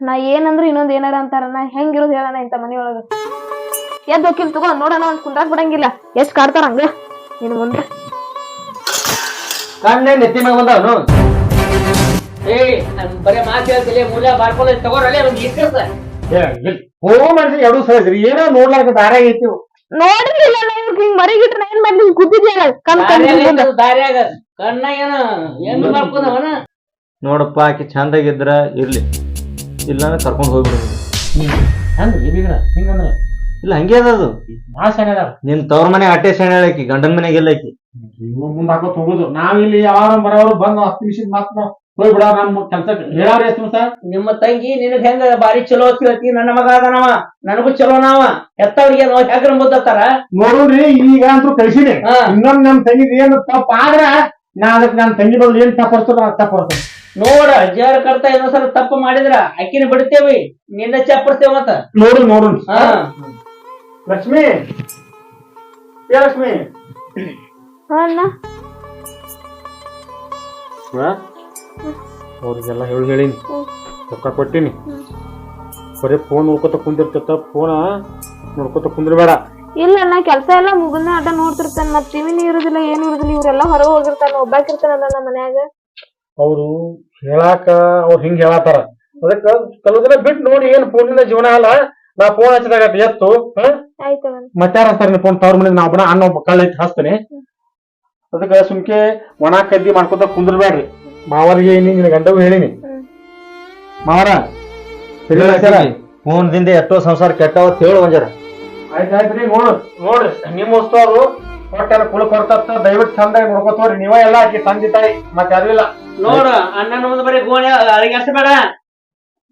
ನಾ ಏನಂದ್ರ ಇನ್ನೊಂದ್ ಏನಾರ ಅಂತಾರ ನಾ ಹೆಂಗಿರೋದು ಹೇಳಣ ಇಂತ ಮನೆಯೊಳಗ. ಎದ್ ಹೋಗಿಲ್ ತಗೋ ನೋಡೋಣ ಒಂದ್ ಕುಂದ್ರಾಕ್ ಬಿಡಂಗಿಲ್ಲ. ಎಷ್ಟ್ ಕಾಡ್ತಾರ ಹಂಗ? ನಿನ್ ಮುಂದೆ. ಕಣ್ಣೆ ನೆತ್ತಿ ಮ್ಯಾಗ ಬಂದವನು ಏ ನನ್ ಬರೇ ಮಾತು ಹೇಳ್ತಿಲ್ಲ ಮೂಲ ಬಾರ್ಕೊಳ್ಳಿ ತಗೋರಲ್ಲೇ ಒಂದು ಇಕ್ಕಸ ಫೋನ್ ಮಾಡಿಸಿ ಎರಡು ಸರಿ ಏನೋ ನೋಡ್ಲಾಕ ದಾರ್ಯಾಗ ಐತಿ ನೋಡಿರ್ಲಿಲ್ಲ ನಾ ಇವ್ರಿಗೆ ಹಿಂಗ್ ಮರಿಗಿಟ್ರ ಏನ್ ಮಾಡ್ಲಿ? ಕೂತಿದ್ಯಲ್ಲ ಕಣ್ ಕಣ್ ಮುಂದೆ. ದಾರ್ಯಾಗ ಕಣ್ಣ ಏನ ಏನ್ ಮಾಡ್ಕೊಂಡವನ ನೋಡಪ್ಪ ಆಕಿ ಚಂದಾಗಿದ್ರ ಇರ್ಲಿ. ಇಲ್ಲಾಂದ್ರೆ ಕರ್ಕೊಂಡು ಹೋಗ್ಬಿಡ್ರಿ ಹಂಗ? ಹಿಂಗಂದ್ರ ಇಲ್ಲ ಹಂಗೆ ಅದ ಅದು. ಭಾಳ ಸಣ್ಣ ಅದಾವ ನಿನ್ ತವ್ರ ಮನೆ ಅಟ್ಟೆ ಸಣ್ಣ ಆಕಿ ಗಂಡನ ಮನೆಗೆ ಇಲ್ಲ ಇವ್ರು ಮುಂದೆ ಮುಂದ್ ತಗೋದು ನಾವಿಲ್ಲಿ ಯಾವಾಗ ಬರೋರು ಬಂದು ಹತ್ತು ನಿಮಿಷದ ಮಾತ್ರ ನಾವು ಹೋಗಿ ಬಿಡ ನಮ್ಮ ಕೆಲ್ಸ ಹೇಳಾವ್ರಿ ಎಷ್ಟು ಸರ್? ನಿಮ್ಮ ತಂಗಿ ನಿನಗ್ ಹೆಂಗ ಬಾರಿ ಚಲೋ ತಿಳ್ತಿ ನನ್ನ ಮಗ ಅದನವ ನನಗೂ ಚಲೋ ನಾವ ಎತ್ತವ್ರಿಗೆ ನಾವು ಹೆಗ್ರ ಮುದ್ದತ್ತಾರ ನೋಡ್ರಿ ಈಗ ಅಂತೂ ಕಳ್ಸಿದೆ ಹಾ. ಇನ್ನೊಂದ್ ನಮ್ ತಂಗಿದ್ ಏನು ತಪ್ಪ ಆದ್ರ ನಾ ಅದಕ್ಕೆ ನನ್ನ ತಂಗಿ ಬದಲು ಏನ್ ತಪ್ಪ ತಪ್ಪ ನೋಡ ಜೇರ್ ಕರ್ತ ಇನ್ನೊಂದ್ಸಲ ತಪ್ಪು ಮಾಡಿದ್ರ ಅಕ್ಕಿನ ಬಿಡ್ತೇವಿ ನಿನ್ನ ಚಪ್ಪರ್ತೇವ ಮತ್ತ. ನೋಡು ನೋಡು. ಹಾ. ಲಕ್ಷ್ಮಿ ಏ ಲಕ್ಷ್ಮಿ? ಹಾ ಅಣ್ಣ. ಅವ್ರಿಗೆಲ್ಲ ಹೇಳಿ ಹೇಳಿನಿ. ರೊಕ್ಕ ಕೊಟ್ಟಿನಿ. ಬರೀ ಫೋನ್ ನೋಡ್ಕೊತ ಕುಂದಿರ್ತೈತ ಫೋನ ನೋಡ್ಕೊತ ಕುಂದಿರ್ಬೇಡ. ಇಲ್ಲ ಅಣ್ಣ ಕೆಲಸ ಎಲ್ಲ ಮುಗಿದ್ನ ಅಡ್ಡ ನೋಡ್ತಿರ್ತಾನ ಮತ್ ಟಿವಿನ ಇರುದಿಲ್ಲ ಏನು ಇರುದಿಲ್ಲ ಇವರೆಲ್ಲ ಹೊರಗೆ ಹೋಗಿರ್ತಾನ ಒಬ್ಬಾಕಿರ್ತಾನಲ್ಲ ನಮ್ಮ ಮನ್ಯಾಗ. ಅವರು ಹೇಳಾಕ ಅವ್ರು ಹಿಂಗ್ ಹೇಳತ್ತಾರ ಅದಕ್ಕ ಕೆಲವು ದಿನ ಬಿಟ್ಟು ನೋಡಿ ಏನ್ ಫೋನಿಂದ ಜೀವನ ಅಲ್ಲ. ನಾ ಫೋನ್ ಹಚ್ಚಿದಾಗ ಎತ್ತು ಮತ್ತಾರ ಹಚ್ತಾರ ಫೋನ್ ತವ್ರ ಮನೆ ನಾ ಒಬ್ಬನ ಅಣ್ಣ ಒಬ್ಬ ಕಳ್ಳ ಐತಿ ಹಚ್ತೇನೆ. ಅದಕ್ಕ ಸುಮ್ಕೆ ಒಣ ಕದ್ದಿ ಮಾಡ್ಕೊತ ಕುಂದ್ರಬೇಡ್ರಿ. ಮಾವರಿಗೆ ನಿನ್ನ ಗಂಡಗೂ ಹೇಳಿನಿ. ಮಾವರ ಫೋನ್ ದಿಂದ ಎಷ್ಟೋ ಸಂಸಾರ ಕೆಟ್ಟವ ಹೇಳು ಒಂಜರ ಆಯ್ತು ಆಯ್ತ್ರಿ ನೋಡು ನೋಡ್ರಿ ನಿಮ್ಮ ವಸ್ತು ಹೊಟ್ಟೆಲ್ಲ ಕುಳ ಕೊಡ್ತತ್ತ ದಯವಿಟ್ಟು ಚಂದಾಗಿ ನೋಡ್ಕೋತವ್ರಿ ನೀವ ಎಲ್ಲ ಆಕಿ ತಂದೆ ತಾಯಿ ಮತ್ತೆ ಯಾರು ಇಲ್ಲ. ನೋಡ ಅಣ್ಣನ ಮುಂದೆ ಬರೀ ಗೋಣೆ ಅಳಗ್ಯಾಸಬೇಡ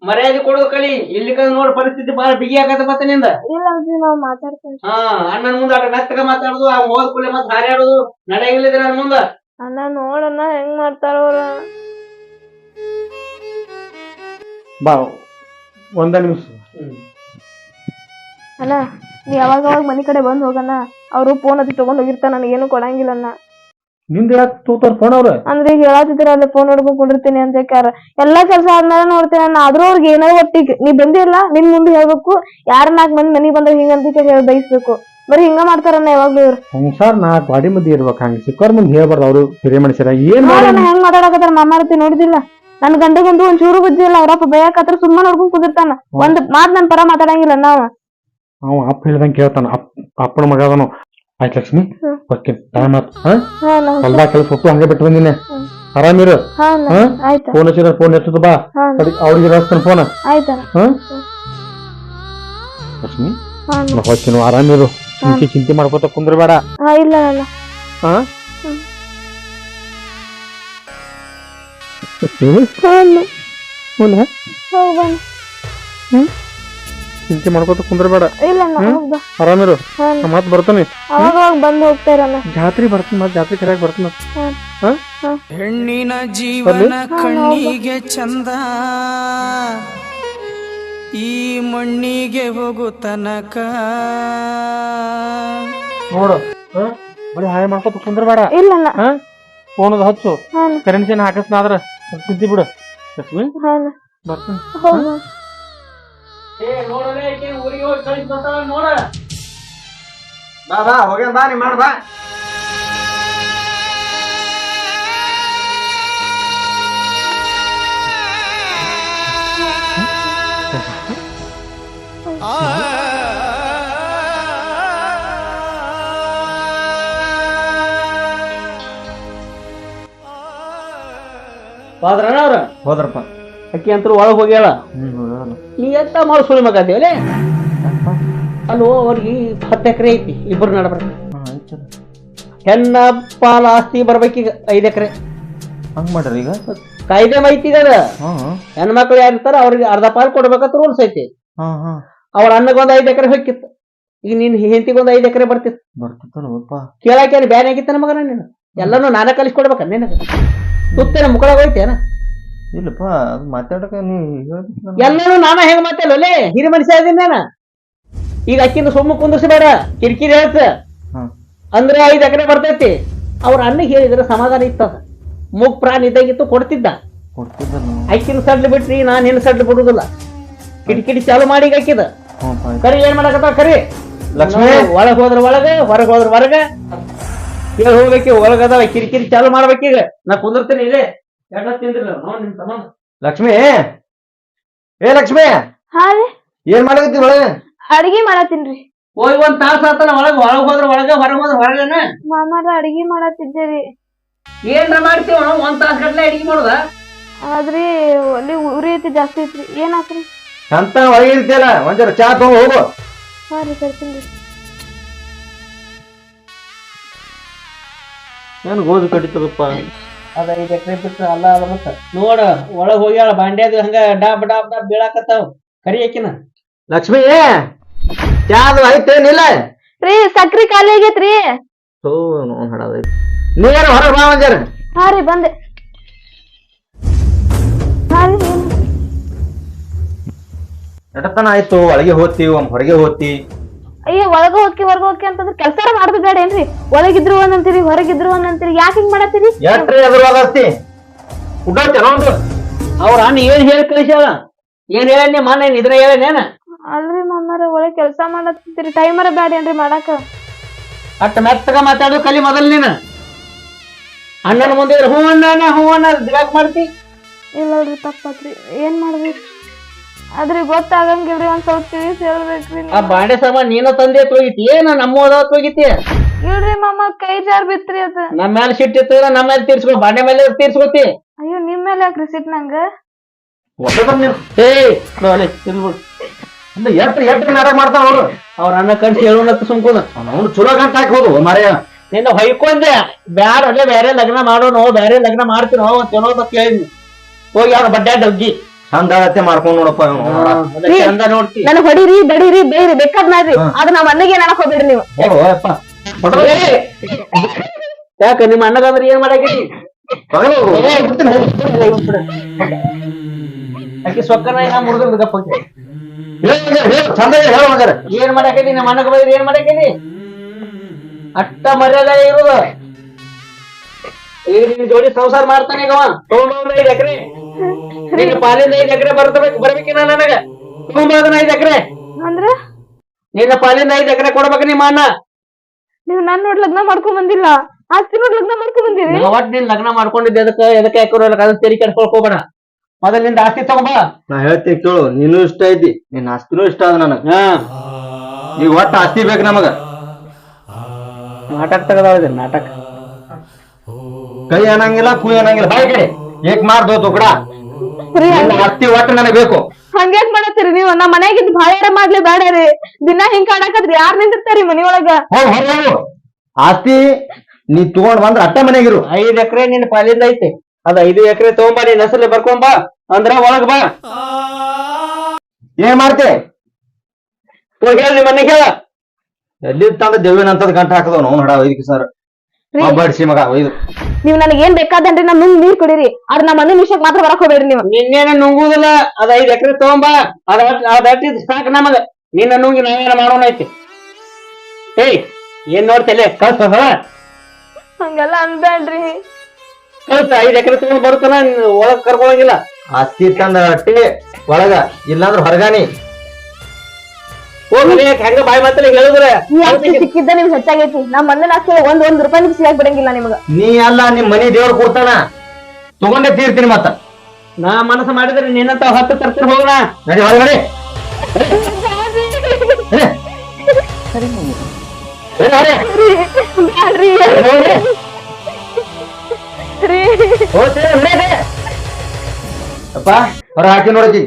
ಮರ್ಯಾದೆ ಕೊಡೋದು ಕಲಿ. ಇಲ್ಲಿ ನೋಡ್ ಪರಿಸ್ಥಿತಿ ಬಹಳ ಬಿಗಿ ಆಗತ್ತ ಮತ್ತೆ ನಿಂದ. ಹಾ ಅಣ್ಣನ ಮುಂದೆ ಅಟ ಮೆತ್ತಗ ಮಾತಾಡುದು ಆ ಹೋದ ಕೂಡ ಮತ್ತೆ ಹಾರ್ಯಾಡುದು ನಡೆಯಂಗಿಲ್ಲ ನನ್ನ ಮುಂದ. ಅಣ್ಣ ನೋಡಣ್ಣ ಹೆಂಗ್ ಮಾಡ್ತಾರ ಅವ್ರ? ಬಾ ಒಂದ ನಿಮಿಷ. ಅಣ್ಣ ನೀ ಯಾವಾಗ ಅವಾಗ ಮನೆ ಕಡೆ ಬಂದು ಹೋಗಣ್ಣ? ಅವರು ಫೋನ್ ಹತ್ತಿ ತಗೊಂಡ್ ನನಗೆ ಏನು ಕೊಡಂಗಿಲ್ಲ ಅಣ್ಣ. ನಿಂದ ಯಾಕೆ ತೂತಾರ ಫೋನ್ ಅವ್ರ? ಅಂದ್ರೆ ಈಗ ಹೇಳತ್ತಿದ್ರ ಅಲ್ಲಿ ಫೋನ್ ನೋಡ್ಕೊಂಡ್ ಕುಂಡಿರ್ತೀನಿ ಅಂತ ಯಾಕಾರ ಎಲ್ಲಾ ಕೆಲಸ ಆದ್ಮೇಲೆ ನೋಡ್ತೇನೆ ಅಣ್ಣ ಆದ್ರೂ ಅವ್ರಿಗೆ ಏನೋ ಒಟ್ಟಿಗೆ ನೀ ಬಂದಿಲ್ಲ ನಿನ್ ಮುಂದೆ ಹೇಳ್ಬೇಕು ಯಾರ ನಾಲ್ಕು ಮಂದಿ ಮನೆಗೆ ಬಂದಾಗ ಹಿಂಗಂತ ಹೇಳಿ ಬಯಸ್ಬೇಕು ಬರೀ ಹಿಂಗ ಮಾಡ್ತಾರಣ್ಣ ಯಾವಾಗ್ಲೂ ಇವ್ರು. ಸಂಸಾರ ನಾ ಗಾಡಿ ಮಂದಿ ಇರ್ಬೇಕು ಹಂಗ ಸಿಕ್ಕೋರ್ ಮುಂದೆ ಹೇಳ್ಬಾರ್ದು ಅವರು ಹಿರಿಯ ಮನುಷ್ಯರ ಏನ್ ಮಾಡಿ ನೋಡಣ್ಣ ಹೆಂಗ್ ಮಾತಾಡಕತ್ತಾರ ಮಾಮಾರತಿ ನೋಡಿದಿಲ್ಲ. ನನ್ ಗಂಡಗಂದು ಒಂದ್ ಚೂರು ಬುದ್ಧಿ ಇಲ್ಲ ಅವರಪ್ಪ ಬೈಯಾಕತ್ರ ಸುಮ್ಮನೆ ನೋಡ್ಕೊಂಡ್ ಕುದಿರ್ತಾನ. ಒಂದ್ ಮಾತ್ ನನ್ ಪರ ಮಾತಾಡಂಗಿಲ್ಲ ನಾವ ಅವ ಅಪ್ಪ ಹೇಳ್ದಂಗ ಕೇಳ್ತಾನ. ಅಪ್ ಅಪ್ಪನ ಮಗ ಅದನು. ಆಯ್ತು ಲಕ್ಷ್ಮಿ ಓಕೆ ಟೈಮ್ ಆತ್. ಹೊಲ್ದಾಗ ಕೆಲಸ ಹೊತ್ತು ಹಂಗೆ ಬಿಟ್ಟು ಬಂದಿನಿ. ಆರಾಮಿರು ಫೋನ್ ಹಚ್ಚಿದ್ರೆ ಫೋನ್ ಎತ್ತದ ಬಾ. ಅದಕ್ಕೆ ಅವ್ರಿಗೆ ಹಚ್ತಾನ ಫೋನ್ ಲಕ್ಷ್ಮಿ ಹಾ ನೋವು ಹೋಗ್ತೀನಿ ಆರಾಮಿರು ಚಿಂತೆ ಚಿಂತೆ ಮಾಡ್ಕೊತ ಕುಂದ್ರಬೇಡ. ಹಾ ಇಲ್ಲ ಹಾ? ಚಿಂತೆ ಮಾಡ್ಕೊತ ಕುಂದ್ರಬೇಡ. ಇಲ್ಲ ಆರಾಮಿರು ಮತ್ ಬರ್ತಾನೆ. ಬಂದು ಹೋಗ್ತಾರಣ್ಣ ಜಾತ್ರೆ ಬರ್ತೀನಿ ಮತ್ ಜಾತ್ರೆ ಕರೆಯಾಗ ಬರ್ತೀನಿ ಹೆಣ್ಣಿನ ಜೀವನ ಕಣ್ಣಿಗೆ ಚಂದ. ಈ ಮಣ್ಣಿಗೆ ಹೋಗು ತನಕ. ನೋಡು ಹಾ? ಬರೀ ಹಾಯ್ ಮಾಡ್ಕೊತ ಕುಂದ್ರಬೇಡ. ಇಲ್ಲ ಫೋನದ ಹಚ್ಚು. ಕರೆನ್ಸಿನ ಹಾಕಸ್ನಾದ್ರ ಕುಂತಿ ಬಿಡು. ಬರ್ತೀನಿ. ಏ ನೋಡಲೇ ಆಕೆ ಊರಿಗೆ ಹೋಗಿ ಕಳಿಸಿ ಬರ್ತಾಳ ನೋಡ. ಬಾ ಬಾ ಹೋಗ್ಯಾನ ಬಾ ನೀ ಮಾಡ್ ಬಾ. ಹೋದ್ರಣ ಅವ್ರ? ಹೋದ್ರಪ್ಪ. ಅಕ್ಕಿ ಅಂತೂ ಒಳಗೆ ಹೋಗ್ಯಾಳ. ಹ್ಮ್. ಹೋಗ್ಯಾನ. ನೀ ಎಂತ ಮಾಡು ಸುಳಿ ಮಗ ಅದೇವಲೇ ಅಲ್ಲೋ ಅವ್ರಿಗೆ ಹತ್ತು ಎಕರೆ ಐತಿ ಇಬ್ಬರು ನಡಬ್ರ ಹಾ, ಆಯ್ತು. ಹೆಣ್ಣ ಪಾಲ ಆಸ್ತಿ ಬರ್ಬೇಕೀಗ ಐದು ಎಕರೆ. ಹಂಗ್ ಮಾಡ್ರಿ ಈಗ? ಕಾಯ್ದೆ ಮಾಹಿತಿ ಅದ. ಹೆಣ್ಮಕ್ಳು ಹೆಣ್ಮಕ್ಳು ಯಾರಿರ್ತಾರ ಅವ್ರಿಗೆ ಅರ್ಧ ಪಾಲು ಕೊಡ್ಬೇಕಂತ ರೂಲ್ಸ್ ಐತಿ. ಅವ್ರ ಅನ್ನಗೊಂದು ಐದು ಎಕರೆ ಹೋಗಿತ್ತು ಈಗ ನೀನ್ ಹೆಂಡತಿಗೊಂದ್ ಐದು ಎಕರೆ ಬರ್ತಿತ್ತು. ಬರ್ತಿತ್ತಲ್ಲಪ್ಪ ಕೇಳಾಕೇನು ಬ್ಯಾನ್ ಆಗಿತ್ತ ಮಗನ ನೀನು? ಎಲ್ಲಾನು ನಾನೇ ಕಲಿಸ್ಕೊಡ್ಬೇಕ ನಿನಗ. ಸುತ್ತೇನ ಮುಕ್ಕಳಾಗ ಹೋಯ್ತೇನ? ಇಲ್ಲಪ್ಪ ಅದು ಮಾತಾಡಕ ನೀ ಹೇಳ್ಬೇಕಲ್ಲ. ಎಲ್ಲಾನು ನಾನ ಹೆಂಗ್ ಹಿರಿ ಮನುಷ್ಯ ಅದೀನಿ ನಾನು. ಈಗ ಅಕ್ಕಿನ ಸುಮ್ಮ ಕುಂದರ್ಸಬೇಡ ಕಿರಿಕಿರಿ ಹೇಳ್ತ. ಅಂದ್ರೆ ಐದು ಎಕರೆ ಬರ್ತೈತಿ. ಅವ್ರ ಅಣ್ಣಗೆ ಹೇಳಿದ್ರೆ ಸಮಾಧಾನ ಇತ್ತ ಮೂಗ್ ಪ್ರಾಣ ಇದ್ದಾಗಿತ್ತು ಕೊಡ್ತಿದ್ದ. ಕೊಡ್ತಿದ್ದಲ್ಲ ಅಕ್ಕಿನ ಸಡ್ಲು ಬಿಟ್ರಿ ನಾನು ನಿನ್ನ ಸಡ್ಲು ಬಿಡುದಿಲ್ಲ. ಕಿಟಕಿಟಿ ಚಾಲು ಮಾಡಿ ಹಾಕಿದ ಹ್ಞೂ ಕರಿ ಏನ್ ಮಾಡಕತ್ತ ಕರಿ? ಲಕ್ಷ್ಮಿ? ಒಳಗ್ ಹೋದ್ರ ಒಳಗ ಹೊರಗ್ ಹೋದ್ರ ಹೊರಗ. ಕೇಳಿ ಹೋಗ್ಬೇಕಿ ಒಳಗದ ಕಿರಿಕಿರಿ ಚಾಲು ಮಾಡ್ಬೇಕೀಗ. ನಾ ಕುಂದಿರ್ತೀನಿ ಇಲ್ಲೇ. ಲಕ್ಷ್ಮಿ? ಏ ಲಕ್ಷ್ಮಿ? ಹಾರಿ ರೀ. ಏನ್ ಮಾಡಕತ್ತಿ ಒಳಗೆ? ಅಡಿಗೆ ಮಾಡತ್ತೀನ್ರಿ ಹೋಗಿ ಒಂದ್ ತಾಸ ಆತನ ಒಳಗ ಒಳಗ್ ಹೋದ್ರ ಒಳಗ ಹೊರಗ್ ಹೋದ್ರ ಹೊರಗನ? ಮಾಮಾರ ಅಡಿಗೆ ಮಾಡತ್ತಿದ್ದೀರಿ ಏನ್ರ ಮಾಡ್ತೀವ ಒಂದ್ ತಾಸ ಗಟ್ಲೆ ಅಡಿಗೆ ಮಾಡುದ? ಆದ್ರಿ ಅಲ್ಲಿ ಉರಿ ಐತಿ ಜಾಸ್ತಿ ಐತ್ರಿ. ಏನಾತ್ರಿ ಅಂತ ಒಳಗೆ ಇರ್ತೀಯಲ್ಲ ಒಂದ್ ಚಾ ತಗೊಂಡ್ ಹೋಗು. ಹಾ ರೀ ತರ್ತೀನಿ ಏನ್ ಗೋಧಿ ಕಡಿತದಪ್ಪ ಅದ ಐದ್ ಎಕರೆ ಬಿಟ್ರ ಅಲ್ಲ ಅದ ಮತ್ತ. ನೋಡ ಒಳಗ್ ಹೋಗ್ಯಾಳ ಬಾಂಡ್ಯಾದ ಹಂಗ ಡಾಬ್ ಡಾಬ್ ಡಾಬ್ ಬೀಳಾಕತ್ತಾವ. ಕರಿ ಆಕಿನ. ಲಕ್ಷ್ಮಿ ಯಾವ್ದು ಐತೇನಿಲ್ಲ ರೀ ಸಕ್ರಿ ಖಾಲಿ ಆಗೈತ್ರಿ. ಓ ನೋನ್ ಹಡದೈತಿ ನೀವೇನು ಹೊರಗೆ ಬಾ ಹಾ ರೀ ಬಂದೆ. ಹಾ ರೀ ಆಯ್ತು ಒಳಗೆ ಹೋತಿ ಒಮ್ಮೆ ಹೊರಗೆ ಹೋಗ್ತಿ ಅಯ್ಯ ಒಳಗ ಹೋಗಿ ಹೊರಗ ಹೋಗಿ ಅಂತಂದ್ರೆ ಕೆಲಸ ಮಾಡೋದು ಬೇಡ ಏನ್ರಿ? ಒಳಗಿದ್ರು ಒಂದಂತೀರಿ ಹೊರಗಿದ್ರು ಒಂದಂತೀರಿ ಯಾಕೆ ಹಿಂಗ್ ಮಾಡತ್ತೀರಿ? ಅವ್ರ ಅಣ್ಣ ಏನ್ ಹೇಳಿ ಕಳಿಸ್ಯಾಳ? ಏನ್ ಹೇಳ ಮಾನ ಇದ್ರ ಹೇಳೇನ ಅಲ್ರಿ ಮಾಮಾರ ಒಳಗೆ ಕೆಲಸ ಮಾಡತ್ತೀರಿ ಟೈಮರ ಬೇಡ ಏನ್ರಿ ಮಾಡಾಕ? ಅಟ್ಟ ಮೆತ್ತಗ ಮಾತಾಡೋ ಕಲಿ ಮೊದಲ್ ನೀನು. ಅಣ್ಣನ ಮುಂದೆ ಹೂ ಅಣ್ಣ ಹೂ ಅಣ್ಣ ಮಾಡ್ತಿ? ಇಲ್ಲಲ್ರಿ ತಪ್ಪತ್ರಿ. ಏನ್ ಮಾಡ್ಬೇಕು? ಆದ್ರಿ ಗೊತ್ತಾಗಂಗಿಲ್ರಿ ಒಂದ್ ಸ್ವಲ್ಪ ತಿಳಿಸಿ ಹೇಳ್ಬೇಕ್ರಿ ಆ ಬಾಂಡೆ ಸಾಮಾನ್ ನೀನ ತಂದೆ ಹೋಗಿತಿ ಏನ ನಮ್ಮ ಹೋಗಿತಿ ಇಲ್ರಿ ಮಾಮ ಕೈ ಜಾರ್ ಬಿತ್ರಿ ಅದ. ನಮ್ಮ ಮೇಲೆ ಸಿಟ್ಟಿತ್ತು ನಮ್ಮ ಮೇಲೆ ತೀರ್ಸ್ಕೊ ಬಾಂಡೆ ಮೇಲೆ ತೀರ್ಸ್ಕೊತಿ? ಅಯ್ಯೋ ನಿಮ್ ಮೇಲೆ ಯಾಕ್ರಿ ಸಿಟ್ ನಂಗ? ಒಬ್ಬ ನೀನು. ಏ ನೋಡಿ ತಿನ್ಬಿಡು ಇಲ್ಲ ಎಟ್ರಿ ಎಟ್ರಿ ನಾಟಕ ಮಾಡ್ತಾವ ಅವ್ರು? ಅವ್ರ ಅಣ್ಣ ಕಣ್ಸಿ ಹೇಳೋಣತ್ತ ಸುಮ್ಕೋದ ಅವ್ನು ಚಲೋ ಗಂಟ ಹಾಕಿ ಹೋದು ಮರೆಯ. ನಿನ್ನ ಹೊಯ್ಕೊಂಡೆ ಬ್ಯಾಡ ಅಲ್ಲೇ ಬೇರೆ ಲಗ್ನ ಮಾಡೋಣ ಬೇರೆ ಲಗ್ನ ಮಾಡ್ತೀನೋ ಅಂತ ಏನೋ ಕೇಳಿದ್ನಿ. ಹೋಗಿ ಅವ್ರ ಬಡ್ಡೆ ಡಗ್ಗಿ. ಅಳತೆ ಮಾಡ್ಕೊಂಡ್ ನೋಡಪ್ಪ ಇವ್ನು. ಚಂದ ನೋಡ್ತಿ. ನನ್ ಹೊಡಿರಿ ಬಡೀರಿ ಬೇಯ್ರಿ ಬೇಕಾದ್ ಮಾಡ್ರಿ. ಆದ್ರ ನಾವ್ ಅಣ್ಣಗೆ ಏನ್ ಹೋಗ್ಬಿಡ್ರಿ ನೀವು. ಯಾಕ ನಿಮ್ಮ ಅಣ್ಣಗಾದ್ರೆ ಏನ್ ಮಾಡಾಕೈತಿ ಅಕ್ಕಿ ಸೊಕ್ಕನ ನಾ ಮುರಿದ್ರೆ ಚಂದ ಹೇಳು ಒಂಜಾರ. ಏನ್ ಮಾಡಾಕೈತಿ ನಮ್ಮ ಅಣ್ಣಗ ಬೈದ್ರೆ ಏನ್ ಮಾಡಾಕೈತಿ ಅಟ್ಟ ಮರ್ಯಾದ ಇರೋದು. ಈಗ ನಿನ್ ಜೋಡಿ ಸಂಸಾರ ಮಾಡ್ತಾನೆ ಈಗ ತಗೊಂಡ್ ಐದ್ ಎಕರೆ. ನಿನ್ನ ಪಾಲಿಂದ ಐದ್ ಎಕರೆ ಬರ್ತಬೇಕು ಬರ್ಬೇಕಿನ ನನಗ? ತಗೊಂಡ್ ಐದ್ ಎಕರೆ? ಅಂದ್ರ? ನಿನ್ನ ಪಾಲಿಂದ ಐದ್ ಎಕರೆ ಕೊಡ್ಬೇಕು ನಿಮ್ಮ ಅಣ್ಣ? ನೀವ್ ನನ್ ನೋಡ್ ಲಗ್ನ ಮಾಡ್ಕೊಂಡ್ ಬಂದಿಲ್ಲ. ಆಸ್ತಿ ನೋಡ್ ಲಗ್ನ ಮಾಡ್ಕೊಂಡ್ ಬಂದಿರಿ. ಒಟ್ ನೀನ್ ಲಗ್ನ ಮಾಡ್ಕೊಂಡಿದ್ದೆ ಅದಕ್ಕೆ ಎದಕ್ಕೆ ಯಾಕಿರೋ ಅದನ್ನ ತೆರಿ ಕೆಡ್ಸ್ಕೊಳಕ್ ಹೋಗ್ಬೇಡ. ಮೊದಲ್ನಿಂದ ಆಸ್ತಿ ತಗೊಂಬ. ನಾ ಹೇಳ್ತೀನಿ ಕೇಳು ನೀನು ಇಷ್ಟ ಐತಿ ನಿನ್ನ ಆಸ್ತಿನೂ ಇಷ್ಟ ಅದ ನನಗ. ಹಾ. ಈಗ ಒಟ್ಟ ಆಸ್ತಿ ಬೇಕು ನಮಗ. ನಾಟಕ ತಗದಾಳ ನಾಟಕ. ಕೈ ಅನ್ನಂಗಿಲ್ಲ ಕೂ ಅನ್ನಂಗಿಲ್ಲ. ಬಾಯ್ ಕಡೆ. ಏಕ್ ಮಾಡ್ದು ತುಕಡ ರೀ ಹತ್ತಿ ಆಸ್ತಿ ನನಗೆ ನನಗ್ ಬೇಕು. ಹಂಗೇನ್ ಮಾಡತ್ತೀರಿ ನೀವು? ನಮ್ಮ ಮನೆಗಿದ್ ಭಾಳ ಮಾಡ್ಲಿ ಬೇಡ ರೀ. ದಿನ ಹಿಂಗ್ ಕಾಡಕತ್ರಿ ಯಾರ್ ನಿಂದಿರ್ತಾರಿ ಮನಿಯೊಳಗ? ಹೋಗ್ ಹೊರ ಹೋಗು ಆಸ್ತಿ ನೀ ತಗೊಂಡ್ ಬಂದ್ರ ಅಟ್ಟ ಮನೆಗಿರು. ಐದ್ ಎಕರೆ ನಿನ್ನ ಪಾಲಿಂದ ಐತಿ. ಅದ ಐದು ಎಕರೆ ತಗೊಂಬ ನೀನ್ ಹೆಸರಲ್ಲಿ ಬರ್ಕೊಂಡ್ ಬಾ ಅಂದ್ರ ಒಳಗ್ ಬಾ. ಏನ್ ಮಾಡ್ತೇ? ಹೋಗಿ ಹೇಳ ನಿಮ್ಮ ಮನೆಗೆ ಹೇಳ. ಎಲ್ಲಿ ತಂದ ದೇವಿನ ಅಂತದ್ ಗಂಟ ಹಾಕದವ್ ನಾವು ಹಡ ಐದಕ್ಕೆ ಸರ್. ಬಡ್ಸಿ ಮಗ ಒಯ್ದು. ನೀವ್ ನನಗ್ ಏನ್ ಬೇಕಾದನ್ರಿ ನಾನು ನುಂಗ್ ನೀರ್ ಕುಡೀರಿ. ಆದ್ರ ನಮ್ಮ ಮನೆ ನಿಮಿಷಕ್ ಮಾತ್ರ ಬರಕ್ ಹೋಗ್ಬೇಡ್ರಿ ನೀವು. ನಿನ್ನೇನ ನುಂಗುದಿಲ್ಲ ಅದ ಐದ್ ಎಕರೆ ತಗೊಂಬ ಅದ ಅದ ಅಟ್ಟಿದ್ ಸಾಕು ನಮಗ. ನಿನ್ನ ನುಂಗಿ ನಾವೇನ ಮಾಡೋಣ ಐತಿ? ಏಯ್ ಏನ್ ನೋಡ್ತಲೆ ಕಳ್ಸ ಹಂಗೆಲ್ಲ ಅನ್ಬೇಡ್ರಿ ಕಳ್ಸ ಐದ್ ಎಕರೆ ತಗೊಂಡ್ ಬರುತ್ತಾನ ಒಳಗ್ ಕರ್ಕೊಳಂಗಿಲ್ಲ? ಆಸ್ತಿ ತಂದ ಅಟ್ಟಿ ಒಳಗ ಇಲ್ಲಾಂದ್ರ ಹೊರಗಾನಿ ಹೋಗ್ಲಿ ಹೆಂಗ ಬಾಯ್ ಮಾತಲ್ಲಿ ಹೇಳಿದ್ರೆ. ಈ ಆಸ್ತಿ ಸಿಕ್ಕಿದ್ದ ನಿಮ್ಗೆ ಹೆಚ್ಚಾಗೈತಿ? ನಮ್ ಮಂದಿನ ಆಸ್ತಿ ಒಂದ್ ಒಂದ್ ರೂಪಾಯಿ ನಿಮ್ಗೆ ಸಿಗಾಕ್ ಬಿಡಂಗಿಲ್ಲ ನಿಮ್ಗ. ನೀ ಅಲ್ಲ ನಿಮ್ ಮನಿ ದೇವ್ರ ಕೊಡ್ತಾನ. ತಗೊಂಡೇ ತೀರ್ತೀನಿ ಮತ್ತ. ನಾ ಮನಸ್ಸು ಮಾಡಿದ್ರೆ ನಿನ್ನಂತ ಹತ್ತು ತರ್ತೀನಿ ಹೋಗೋಣ ನಡಿ ಹೊರಗಡೆ ಬ್ಯಾಡ್ರಿ ರೀ ಅಪ್ಪ ಹೊರ ಹಾಕಿ ನೋಡತಿ.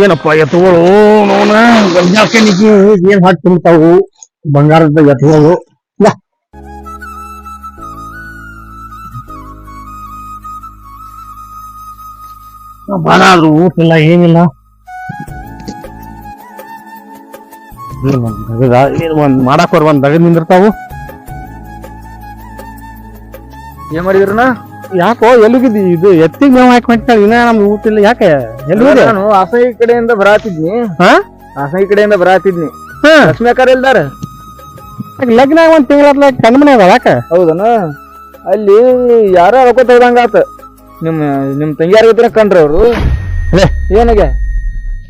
ಏನಪ್ಪ ಎತ್ತುಗಳು ನೋನ ಏನ್ ಹಾಕಿ ತುಂಬ್ತಾವು ಬಂಗಾರದ ಎತ್ತುಗಳು. ಬಾಳ ಆದ್ರೂ ಊಟ ಇಲ್ಲ ಏನಿಲ್ಲ. ದಗದ ಏನ್ ಒಂದ್ ಮಾಡಕ್ ಬರ್ ಒಂದ್ ದಗದ್ ನಿಂದಿರ್ತಾವು. ಏನ್ ಮಾಡಿದ್ರನ ಯಾಕೋ ಎಲ್ಲಿಗಿದ್ದಿ? ಇದು ಎತ್ತಿಗೆ ಮೇವ್ ಹಾಕಿ ಹೊಂಟಾಳ ಇನ್ನ ನಮ್ಗೆ ಊಟ ಇಲ್ಲ ಯಾಕೆ ಎಲ್ಲಿ ನಾನು ಅಸಹಿ ಕಡೆಯಿಂದ ಬರಾತಿದ್ನಿ. ಹಾ? ಅಸಹಿ ಕಡೆಯಿಂದ ಬರಾತಿದ್ನಿ. ಹಾ. ಇಲ್ದಾರ ಲಗ್ನ ಆಗಿ ಒಂದ್ ತಿಂಗಳ ಕಣ್ಮನೆ ಮನೆ ಅದ ಯಾಕೆ? ಹೌದನ? ಅಲ್ಲಿ ಯಾರೋ ರೊಕ್ಕ ತೆಗ್ದಂಗ ಆತ. ನಿಮ್ ನಿಮ್ ತಂಗಿಯಾರ ಇದ್ರ ಕಂಡ್ರ ಅವ್ರು. ಏನಾಗ ಏನಾಗೆ?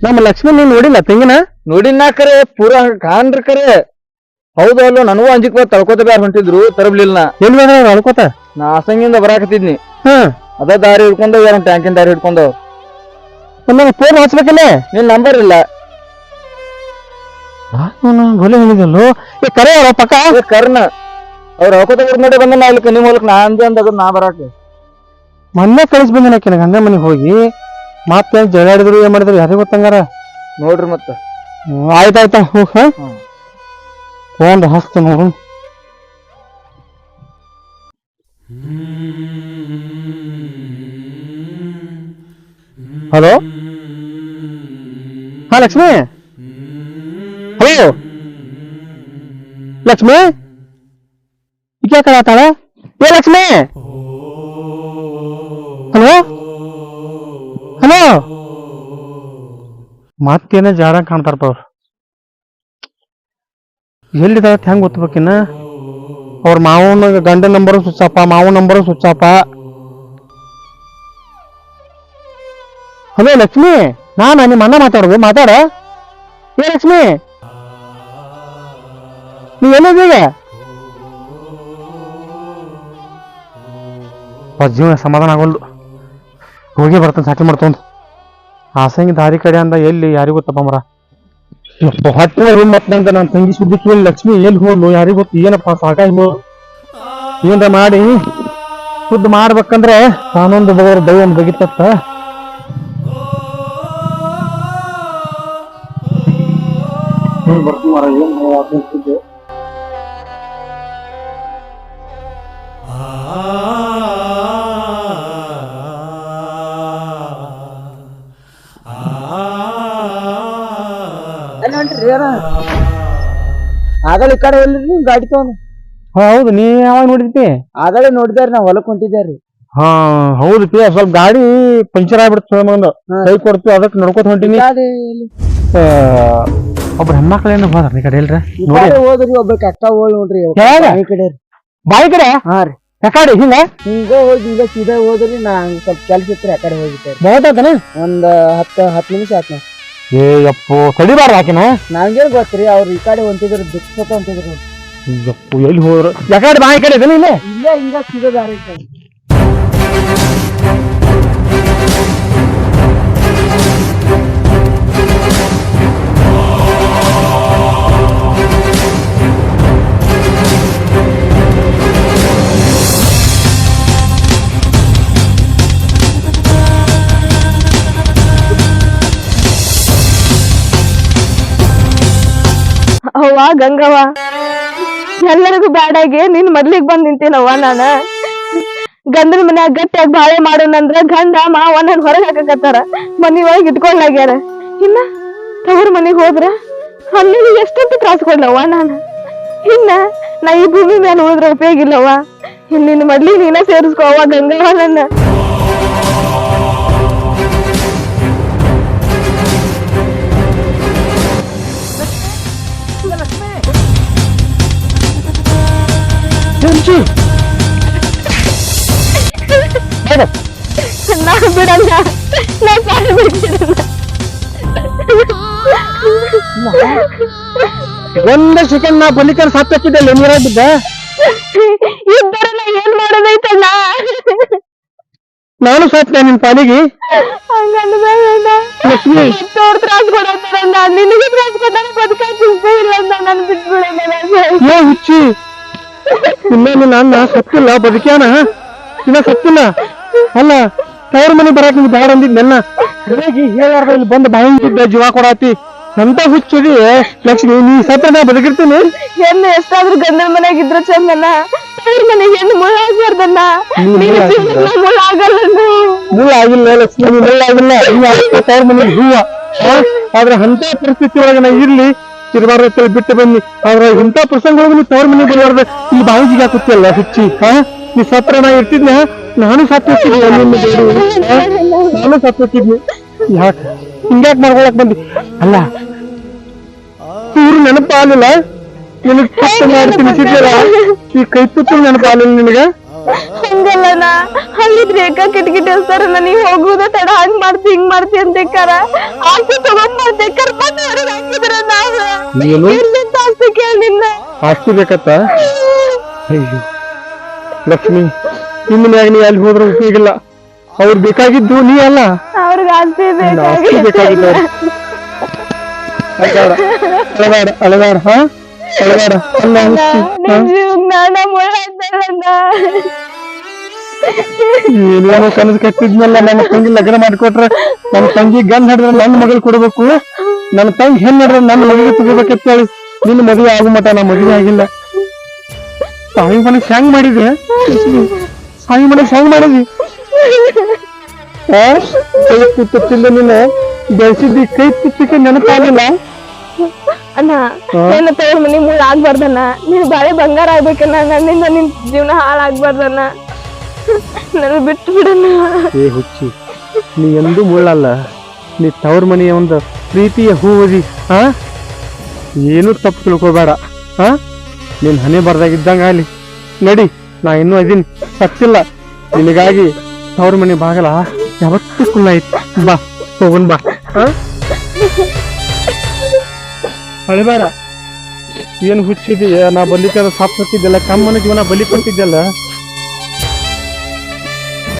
ನಮ್ಮ ಲಕ್ಷ್ಮಿ ನೀನ್ ನೋಡಿಲ್ಲ ತೆಂಗಿನ? ನೋಡಿನ ಕರೆ ಪೂರಾ ಕಾಣ್ರಿ ಕರೆ. ಹೌದು ಅಲ್ಲೋ ನನಗೂ ಅಂಜಿಕ್ ಬಾ ತಳ್ಕೋತ ಬ್ಯಾರ ಹೊಂಟಿದ್ರು ತರಬ್ಲಿಲ್ಲ. ಎಲ್ಲಿ ಅಳ್ಕೋತ? ನಾ ಆಸಂಗಿಂದ ಬರಾಕತ್ತಿದ್ನಿ. ಹ್ಮ್ ಅದ ದಾರಿ ಹಿಡ್ಕೊಂಡ ಯಾರ ಟ್ಯಾಂಕಿನ ದಾರಿ ಹಿಡ್ಕೊಂಡ ಒಂದೊಂದು ಫೋನ್ ಹಚ್ಬೇಕಲ್ಲೇ? ನಿನ್ ನಂಬರ್ ಇಲ್ಲ. ಗೊಲೆ ಹೇಳಿದಲ್ಲೋ ಏ ಕರೆ ಅವ್ರ ಪಕ್ಕ? ಏ ಕರ್ನ. ಅವ್ರ ಹೇಳ್ಕೊತ ಬರ್ ನೋಡಿ ಬಂದ ನಾ ಇಲ್ಲಿ ನಿಮ್ಮ ಹೊಲಕ್ ನಾ ಅಂದೆ ಅಂದಾಗ ನಾ ಬರಾಕ. ಮೊನ್ನೆ ಕಳಿಸ್ ಬಂದಿನ ನನಗೆ ಗಂಡ ಮನೆಗೆ ಹೋಗಿ. ಮತ್ತೆ ಜಗಾಡಿದ್ರು ಏನ್ ಮಾಡಿದ್ರು ಯಾರಿಗೆ ಗೊತ್ತಂಗಾರ? ನೋಡ್ರಿ ಮತ್ತ. ಆಯ್ತಾಯ್ತಾ ಹೋಗ್ ಹಾ. ಫೋನ್ ಹಸ್ತ ನೋಡು ಹಲೋ ಹಾ ಲಕ್ಷ್ಮಿ ಹಲೋ ಲಕ್ಷ್ಮಿ ಈಕೆ ಕಳತಾಳ ಏ ಲಕ್ಷ್ಮಿ ಹಲೋ ಹಲೋ ಮತ್ತೇನ ಜಾಡ ಕಾಣ್ತಾರಪ್ಪ ಅವ್ರು ಎಲ್ಲಿದಾವ ಹೆಂಗ್ ಗೊತ್ತಬೇಕಿನ್ನ ಅವ್ರ ಮಾವನ ಗಂಡ ನಂಬರು ಸುಚ್ಚಪ್ಪ ಮಾವನ ನಂಬರು ಸುಚ್ಚಪ್ಪ ಹಲೋ, ಲಕ್ಷ್ಮಿ, ನಾನು, ನಿಮ್ಮ ಅಣ್ಣ ಮಾತಾಡೋದು, ಮಾತಾಡ. ಏ, ಲಕ್ಷ್ಮಿ. ನೀ ಎಲ್ಲಿದ್ದೀಗ ಜೀವನ ಸಮಾಧಾನ ಆಗೋಲ್ದು. ಹೋಗಿ ಬರ್ತಾನೆ ಸಾಟಿ ಮಾಡ್ತೊಂದು ಆಸಂಗಿ ದಾರಿ ಕಡೆ ಅಂದ ಎಲ್ಲಿ, ಯಾರಿಗೂ ಗೊತ್ತಪ್ಪ ಮರ ರೂಮ್ ನಾನು ತಂಗಿ ಸುದ್ದಿ ಲಕ್ಷ್ಮಿ ಎಲ್ಲಿ ಹೋದ್ಲು, ಯಾರಿಗೂ ಗೊತ್ತು, ಏನಪ್ಪ ಸಾಕಾಯ್ಲು ಮಾಡಿ ಶುದ್ಧ ಮಾಡ್ಬೇಕಂದ್ರೆ ತಾನೊಂದು ಬಗೋರು ದೈವ ಬಗಿತತ್ತ ಈ ಕಡೆ ಎಲ್ಲಿ ಗಾಡಿ ತಗೊಂಡು. ಹೌದು ನೀ ಯಾವಾಗ ನೋಡಿದ್ವಿ ಆಗಲೇ ನೋಡಿದಾರ ನಾ ಹೊಲಕ್ ಹೊಂಟಿದ್ಯಾರಿ ಹಾ ಹೌದು ಪಿ ಸ್ವಲ್ಪ ಗಾಡಿ ಪಂಚರ್ ಆಗ್ಬಿಡ್ತು ಕೈ ಕೊಡ್ತು ಅದಕ್ಕೆ ನಡ್ಕೋತ ಹೊಂಟಿನಿ. ಆ, ಒಬ್ರು ಹೆಣ್ಮಕ್ಳು ಏನು ಹೋದ್ರ ಈ ಕಡೆ ಇಲ್ರ ನೋಡಿ. ಹೋದ್ರಿ ಒಬ್ಬ ಅಕ್ಕ ಹೋಗಿ ನೋಡ್ರಿ ಯಾವಾಗ? ಈ ಕಡೆ ರೀ. ಬಾಯಿ ಕಡೆ? ಹಾ ರೀ. ಯಾಕಡೆ ಹಿಂಗ? ಹಿಂಗ ಹೋಗಿ ಈಗ ಸೀದಾ ಹೋದ್ರಿ ನಾ ಹಂಗ್ ಸ್ವಲ್ಪ ಕೆಲ್ಸ ಇತ್ತು ಆ ಕಡೆ ಹೋಗಿದ್ದೆ ಬಹುತಾತನ ಒಂದ್ ಹತ್ತ ಹತ್ತು ನಿಮಿಷ ಆತ್ನ ಏ ಯಪ್ಪು ತಡಿಬಾರ್ದು ಆಕಿನ? ನಂಗೇನ್ ಗೊತ್ತ್ರಿ ಅವ್ರು ಈ ಕಡೆ ಹೊಂಟಿದ್ರು ದುಃಖ ಅಂತಿದ್ರು ಯಪ್ಪು ಎಲ್ಲಿ ಹೋದ್ರು? ಯಾಕಡೆ ಬಾಯಿ ಕಡೆ ಇದನ್ನ ಇಲ್ಲೇ ಇಲ್ಲೇ ಹಿಂಗ ಸೀದಾ ಗಂಗವ್ವ. ಎಲ್ಲರಿಗೂ ಬ್ಯಾಡಾಗಿ ನಿನ್ ಮೊದ್ಲಿಗ್ ಬಂದ್ ನಿಂತೇನವ್ವ ನಾನ. ಗಂಡನ ಮನ್ಯಾಗ ಗಟ್ಟಿಯಾಗಿ ಬಾಳೆ ಮಾಡೋಣಂದ್ರ ಗಂಡ ಮಾವ ನನ್ ಹೊರಗ್ ಹಾಕಕತ್ತಾರ. ಮನಿ ಒಳಗ್ ಇಟ್ಕೊಂಡಾಗ್ಯಾರ ಇನ್ನ ತವ್ರ ಮನಿಗ್ ಹೋದ್ರ ಅಲ್ಲಿ ಎಷ್ಟೊತ್ತು ತ್ರಾಸ ಕೊಡ್ಲವ್ವ ನಾನು. ಇನ್ನ ನಾ ಈ ಭೂಮಿ ಮೇಲೆ ಉಳಿದ್ರ ಉಪಯೋಗ ಇಲ್ಲವ್ವ ಇಲ್ಲಿನ ಮೊದ್ಲಿಗೆ ನೀನ ಸೇರಿಸ್ಕೋವ ಗಂಗವ್ವ ನನ್ನ. ನಾ ಬಿಡಲ್ಲ. ನಾ ಪಾಠ ಬಿಡ್ತಿರಲ್ಲ ಒಂದೇ ಸೆಕೆಂಡ್ ನಾ ಬಲಿಕರ್ ಸಾಪ್ಪಿದ್ದೆ ನೀರಾಗ ಬಿದ್ದ ಇಬ್ಬರ ನಾ ಏನ್ ಮಾಡೋದೈತಣ್ಣ ನಾನು ಸಾತ್ನೆ ನಿನ್ ಪಾಲಿಗೆ. ಲಕ್ಷ್ಮಿ. ತೋರ್ ತ್ರಾಸ ನಿನಗೆ ತ್ರಾಸ ಕೊಟ್ಟಾಗ ಇಷ್ಟ ಇಲ್ಲ ನಾನು ಬಿಟ್ಬಿಡಣ್ಣ ಹುಚ್ಚಿ. ಇನ್ನೇನು ನನ್ನ ಸತ್ತಿಲ್ಲ ಬದುಕ್ಯಾನ? ಇನ್ನ ಸತ್ತಿಲ್ಲ? ಅಲ್ಲ ತವ್ರ ಮನೆ ಬರಾಕ್ ನಿಂಗೆ ಬ್ಯಾಡ ಅಂದಿದ್ನೆಲ್ಲ ಹೋಗಿ ಹೇಳಾರ್ದ ಇಲ್ಲಿ ಬಂದು ಬಾಯಿದ್ದ ಜೀವ ಕೊಡಾತಿ. ಅಂತ ಹುಚ್ಚಿದಿ? ಲಕ್ಷ್ಮಿ ನೀ ಸತ್ತ ನಾ ಬದುಕಿರ್ತೀನಿ? ಹೆಣ್ಣು ಎಷ್ಟಾದ್ರೂ ಗಂಡನ ಮನ್ಯಾಗ ಇದ್ರ ಚಂದನ? ತವ್ರ ಮನೆಗೆ ಹೆಣ್ಣು ಮುಳ್ಳಾಗ್ಬಾರ್ದನ್ನ ಮುಳ್ಳಾಗಿಲ್ಲ ನಿನ್ನ ಮುಳ್ಳು ಜೀವನ ಮುಳ್ಳ ಆಗಲ್ಲಣ್ಣ ಆಗಿಲ್ಲ ಲಕ್ಷ್ಮಿ ಮುಳ್ಳಾಗಿಲ್ಲ ತವ್ರ ಮನೆಗೆ ಹೂವ. ಆದ್ರೆ ಅಂತ ಪರಿಸ್ಥಿತಿ ಒಳಗೆ ನಾ ಇರ್ಲಿ. ಇರಬಾರ್ದು ಬಿಟ್ಟು ಬನ್ನಿ. ಆದ್ರೆ ಇಂಥ ಪ್ರಸಂಗಗಳು ಮನೆ ತವ್ರ ಮನೆಗೆ ಬರಬಾರ್ದು ಈ ಬಾವಿಗೆ ಹಾಕುತ್ತಲ್ಲ ಹುಚ್ಚಿ ಹಾ? ನೀ ಸತ್ರ ನಾ ಇರ್ತಿದ್ನ ನಾನು ಸತ್ತು ಹೋಗ್ತಿದ್ದೆ ನಿನ್ನ ದೇವ್ರು. ನಾನು ಸತ್ತಿರ್ತಿದ್ನಿ ಯಾಕ? ಹಿಂಗ್ಯಾಕ್ ಮಾಡ್ಕೊಳಕ್ ಬಂದಿ? ಅಲ್ಲ ಇವ್ರು ನೆನಪಾಗಲಿಲ್ಲ? ನಿನಗ್ ತುತ್ತು ಮಾಡಿ ತಿನ್ಸಿದ್ಯಲ್ಲ ಈ ಕೈ ತುತ್ತು ನೆನಪಾಗಲಿಲ್ಲ ನಿನಗ? ಹಂಗಲ್ಲನ? ಹಂಗಿದ್ರೆ ಏಕ ಕಿಟಕಿಟ್ ಹೇಳ್ತಾರ ನೀವ್ ಹೋಗುದ ತಡ ಹಂಗ್ ಮಾಡ್ತಿ ಹಿಂಗ್ ಮಾಡ್ತಿ ಅಂತೇಕಾರ ಆಸ್ತಿ ತಗೊಂಡ್ಬರ್ತೆ ಬಂದ್ ಹೊರಗ್ ಹಾಕಿದ್ರ ನಾವು. ಏನು? ಅಂತ ಆಸ್ತಿ ಕೇಳ್ ನಿನ್ನ? ಆಸ್ತಿ ಬೇಕತ್ತ? ಅಯ್ಯೋ ಲಕ್ಷ್ಮಿ ಇನ್ನು ಮ್ಯಾಗ ನೀ ಅಲ್ಲಿ ಹೋದ್ರ ಉಪಯೋಗಿಲ್ಲ ಅವ್ರು ಬೇಕಾಗಿದ್ದು ನೀ ಅಲ್ಲ? ಅವ್ರಿಗೆ ಆಸ್ತಿ ಆಸ್ತಿ ಬೇಕಾಗಿದ್ದು ಬೇಕಾಗಿತ್ತು ಅಳಗಾಡ ಅಳಗಾಡ ಅಳಗಾಡ ಹಾ? ಏನೇನೋ ಕನಸು ಕಟ್ಟಿದ್ಮೇಲೆ ನನ್ನ ತಂಗಿ ಲಗ್ನ ಮಾಡಿಕೊಟ್ರ ನನ್ನ ತಂಗಿ ಗನ್ ಹಿಡಿದ್ರೆ ನನ್ನ ಮಗಳು ಕೊಡ್ಬೇಕು. ನನ್ನ ತಂಗಿ ಹೆಣ್ ಹಿಡಿದ್ರೆ ನನ್ನ ಮಗಳಿಗೆ ತಗೋಬೇಕಂತ ಹೇಳಿ ನಿನ್ನ ಮದುವೆ ಆಗೋ ಮಟ ನಾ ಮದುವೆ ಆಗಿಲ್ಲ. ಸಾಯಿ ಮನೆ ಹೆಂಗ್ ಮಾಡಿದೆ? ಸಾಯಿ ಮನೆ ಹೆಂಗ್ ಮಾಡಿದಿ? ಆ? ಕೈ ತುತ್ತಿಲ್ಲ ನಿನ್ನ. ಬೆಳೆಸಿದ್ದಿ ಕೈ ತುತ್ತಿಕ್ಕೆ ನೆನಪಾಗಿಲ್ಲ. ಅಣ್ಣ ನನ್ನ ತವ್ರ ಮನಿ ಮುಳ್ಳ ಆಗ್ಬಾರ್ದಣ್ಣ. ನೀನ್ ಬಾಳೆ ಬಂಗಾರ ಆಗ್ಬೇಕಣ್ಣ. ನನ್ನಿಂದ ನಿನ್ ಜೀವನ ಹಾಳಾಗ್ಬಾರ್ದಣ್ಣ. ನನ್ನ ಬಿಟ್ಟು ಬಿಡಣ್ಣ. ಏ ಹುಚ್ಚಿ ನೀ ಎಂದೂ ಮುಳ್ಳಲ್ಲ. ನೀ ತವ್ರ ಮನೆಯ ಒಂದು ಪ್ರೀತಿಯ ಹೂವದಿ ಹಾ ಏನು ತಪ್ಪು ತಿಳ್ಕೊಬೇಡ ಹಾ ನೀನ್ ಹನಿ ಬರ್ದಾಗಿದ್ದಂಗ ಆಗಲಿ. ನಡಿ ನಾ ಇನ್ನೂ ಅದೀನಿ ಸತ್ತಿಲ್ಲ. ನಿನಗಾಗಿ ತವ್ರ ಮನೆ ಬಾಗಲ ಯಾವತ್ತೂ ಕುಲ್ಲ ಐತಿ. ಬಾ ಹೋಗೋಣ ಬಾ ಹಾ ಅಳಿಬೇಡ ಏನು ಹುಚ್ಚಿದೀಯ? ನಾ ಬಲಿಕ ಸಾಪ್ ಹತ್ತಿದ್ದೆಲ್ಲ ಕಮ್ಮನ ಜೀವನ ಬಲಿ ಕೊಟ್ಟಿದ್ದೆಲ್ಲ.